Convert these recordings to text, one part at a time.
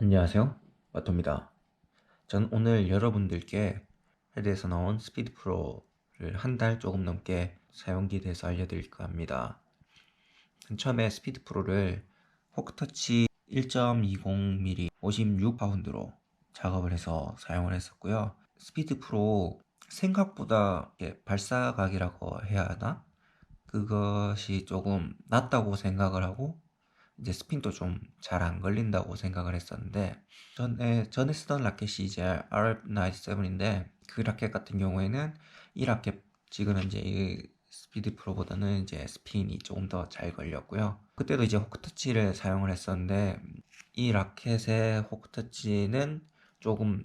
안녕하세요. 마토입니다. 전 오늘 여러분들께 헤드에서 나온 스피드 프로를 한 달 조금 넘게 사용기에 대해서 알려드릴까 합니다. 처음에 스피드 프로를 호크터치 1.20mm 56파운드로 작업을 해서 사용을 했었고요. 스피드 프로 생각보다 발사각이라고 해야 하나? 그것이 조금 낮다고 생각을 하고 이제 스핀도 좀 잘 안 걸린다고 생각을 했었는데 전에 전에 쓰던 라켓이 이제 RF97인데 그 라켓 같은 경우에는 이 라켓 지금 이제 이 스피드 프로보다는 이제 스핀이 조금 더 잘 걸렸고요. 그때도 이제 호크터치를 사용을 했었는데 이 라켓의 호크터치는 조금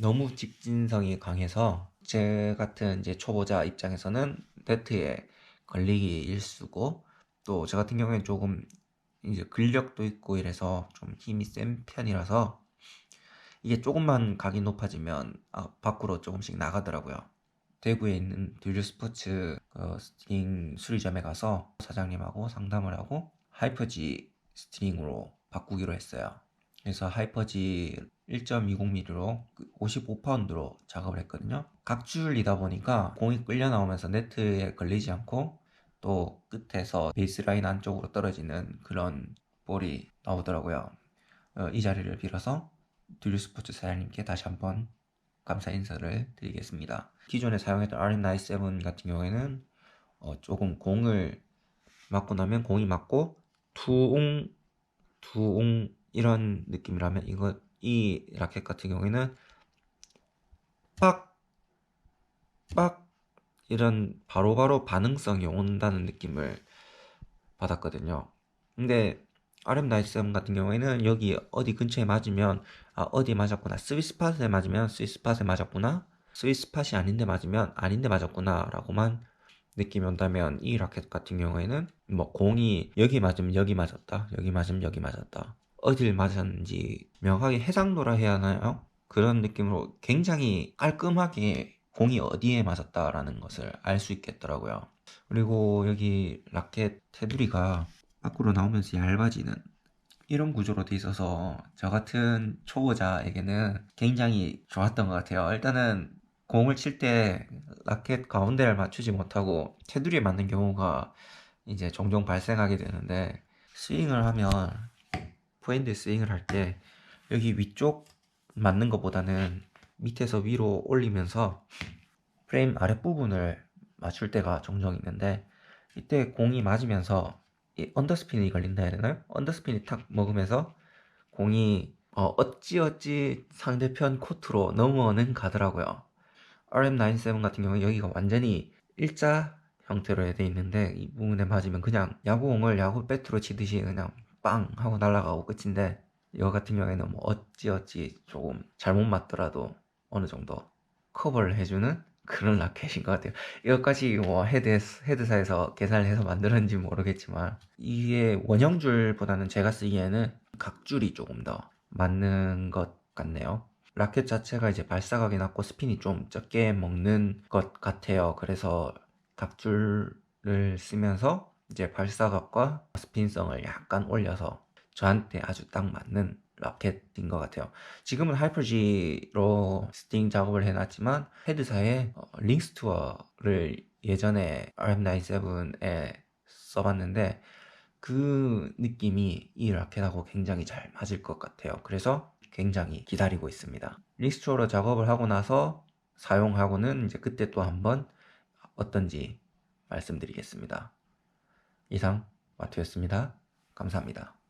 너무 직진성이 강해서 제 같은 이제 초보자 입장에서는 네트에 걸리기 일수고 또 저 같은 경우에는 조금 이제 근력도 있고 이래서 좀 힘이 센 편이라서 이게 조금만 각이 높아지면 아, 밖으로 조금씩 나가더라고요. 대구에 있는 듀류 스포츠 그 스트링 수리점에 가서 사장님하고 상담을 하고 하이퍼지 스트링으로 바꾸기로 했어요. 그래서 하이퍼지 1.20mm로 55파운드로 작업을 했거든요. 각줄이다 보니까 공이 끌려 나오면서 네트에 걸리지 않고 또 끝에서 베이스라인 안쪽으로 떨어지는 그런 볼이 나오더라고요. 어, 이 자리를 빌어서 듀류 스포츠 사장님께 다시 한번 감사 인사를 드리겠습니다. 기존에 사용했던 RM97 같은 경우에는 어, 조금 공을 맞고 나면 공이 맞고 투웅 투웅 이런 느낌이라면 이거 이 라켓 같은 경우에는 빡 빡 이런 바로 바로 반응성이 온다는 느낌을 받았거든요. 근데 RM97 같은 경우에는 여기 어디 근처에 맞으면 아 어디 맞았구나 스위스팟에 맞으면 스위스팟에 맞았구나 스위스팟이 아닌데 맞으면 아닌데 맞았구나 라고만 느낌이 온다면 이 라켓 같은 경우에는 뭐 공이 여기 맞으면 여기 맞았다 여기 맞으면 여기 맞았다 어딜 맞았는지 명확하게 해상도라 해야 하나요? 그런 느낌으로 굉장히 깔끔하게 공이 어디에 맞았다라는 것을 알 수 있겠더라고요. 그리고 여기 라켓 테두리가 밖으로 나오면서 얇아지는 이런 구조로 돼 있어서 저 같은 초보자에게는 굉장히 좋았던 것 같아요. 일단은 공을 칠 때 라켓 가운데를 맞추지 못하고 테두리에 맞는 경우가 이제 종종 발생하게 되는데 스윙을 하면 포핸드 스윙을 할 때 여기 위쪽 맞는 것보다는 밑에서 위로 올리면서 프레임 아랫부분을 맞출 때가 종종 있는데 이때 공이 맞으면서 이 언더스핀이 걸린다 해야 되나요? 언더스핀이 탁 먹으면서 공이 어, 어찌어찌 상대편 코트로 넘어는 가더라고요. RM97 같은 경우는 여기가 완전히 일자 형태로 되어 있는데 이 부분에 맞으면 그냥 야구공을 야구 배트로 치듯이 그냥 빵 하고 날아가고 끝인데 이거 같은 경우에는 뭐 어찌어찌 조금 잘못 맞더라도 어느 정도 커버를 해주는 그런 라켓인 것 같아요. 이것까지 뭐 헤드 헤드사에서 계산을 해서 만들었는지 모르겠지만 이게 원형 줄보다는 제가 쓰기에는 각줄이 조금 더 맞는 것 같네요. 라켓 자체가 이제 발사각이 낮고 스핀이 좀 적게 먹는 것 같아요. 그래서 각줄을 쓰면서 이제 발사각과 스핀성을 약간 올려서 저한테 아주 딱 맞는 라켓인 것 같아요. 지금은 하이퍼G로 스팅 작업을 해놨지만 헤드사에 어, 링스투어를 예전에 RM97에 써봤는데 그 느낌이 이 라켓하고 굉장히 잘 맞을 것 같아요. 그래서 굉장히 기다리고 있습니다. 링스투어로 작업을 하고 나서 사용하고는 이제 그때 또 한번 어떤지 말씀드리겠습니다. 이상 마트였습니다. 감사합니다.